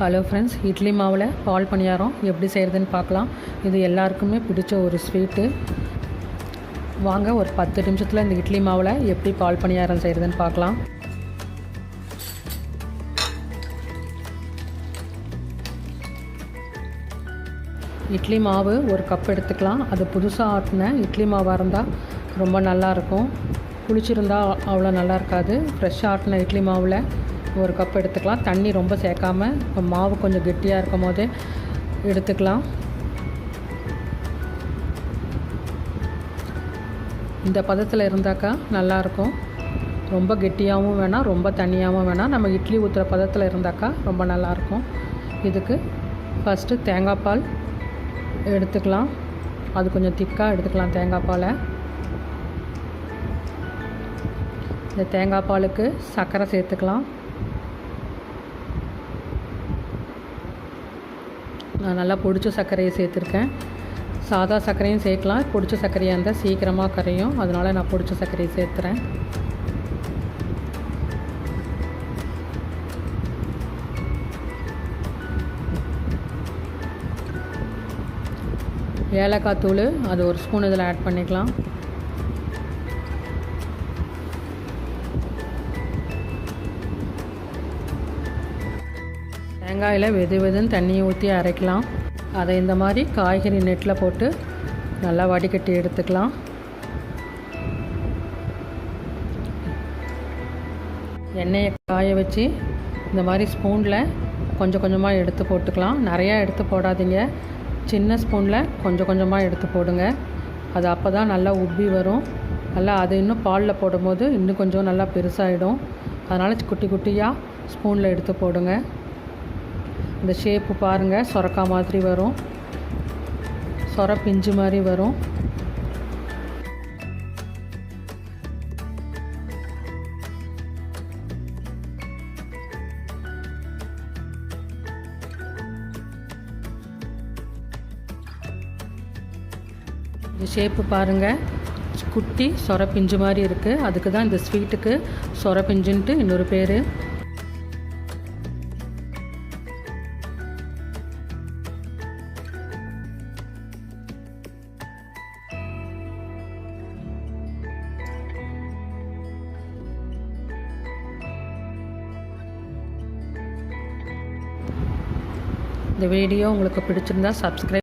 Hello friends idli மாவில் பால் பணியாரம் எப்படி செய்கிறதுன்னு பார்க்கலாம். இது எல்லாருக்குமே பிடிச்ச ஒரு ஸ்வீட்டு வாங்க ஒரு பத்து நிமிஷத்தில் இந்த இட்லி மாவில் எப்படி பால் பணியாரம் செய்கிறதுன்னு பார்க்கலாம். இட்லி மாவு ஒரு கப் எடுத்துக்கலாம். அது புதுசாக ஆட்டின இட்லி மாவாக இருந்தால் ரொம்ப நல்லாயிருக்கும் புளிச்சிருந்தா அவ்வளோ நல்லா இருக்காது. ஃப்ரெஷ்ஷாக ஆட்டின இட்லி மாவில் ஒரு கப் எடுத்துக்கலாம். தண்ணி ரொம்ப சேர்க்காமல் இப்போ மாவு கொஞ்சம் கெட்டியாக இருக்கும் போதே எடுத்துக்கலாம். இந்த பதத்தில் இருந்தாக்கா நல்லாயிருக்கும் ரொம்ப கெட்டியாகவும் வேணாம் ரொம்ப தண்ணியாகவும் வேணாம். நம்ம இட்லி ஊற்றுற பதத்தில் இருந்தாக்கா ரொம்ப நல்லாயிருக்கும் இதுக்கு ஃபஸ்ட்டு தேங்காய் பால் எடுத்துக்கலாம். அது கொஞ்சம் திக்காக எடுத்துக்கலாம் தேங்காய் பாலை. இந்த தேங்காய் பாலுக்கு சர்க்கரை சேர்த்துக்கலாம். நான் நல்லா பொடிச்ச சர்க்கரையை சேர்த்துருக்கேன். சாதா சர்க்கரையும் சேர்க்கலாம். பொடிச்ச சர்க்கரையாக இருந்தால் சீக்கிரமாக கரையும். அதனால் நான் பொடிச்ச சர்க்கரையை சேர்த்துறேன். ஏலக்காய் தூள் அது ஒரு ஸ்பூன் இதில் ஆட் பண்ணிக்கலாம். தேங்காயில் வெது வெதுன்னு தண்ணியை ஊற்றி அரைக்கலாம். அதை இந்த மாதிரி காய்கறி நெட்டில் போட்டு நல்லா வடிகட்டி எடுத்துக்கலாம். எண்ணெயை காய வச்சு இந்த மாதிரி ஸ்பூனில் கொஞ்சம் கொஞ்சமாக எடுத்து போட்டுக்கலாம். நிறையா எடுத்து போடாதீங்க. சின்ன ஸ்பூனில் கொஞ்சம் கொஞ்சமாக எடுத்து போடுங்க. அது அப்போ தான் நல்லா உப்பி வரும். நல்லா அது இன்னும் பாலில் போடும்போது இன்னும் கொஞ்சம் நல்லா பெருசாகிடும் அதனால் குட்டி குட்டியாக ஸ்பூனில் எடுத்து போடுங்க. இந்த ஷேப்பு பாருங்கள் சொரக்கா மாதிரி வரும். சொர பிஞ்சு மாதிரி வரும். இந்த ஷேப்பு பாருங்கள் குட்டி சொர பிஞ்சு மாதிரி இருக்குது அதுக்கு தான் இந்த ஸ்வீட்டுக்கு சொர பிஞ்சுன்ட்டு இன்னொரு பேர். இந்த வீடியோ உங்களுக்கு பிடிச்சிருந்தா சப்ஸ்கிரைப்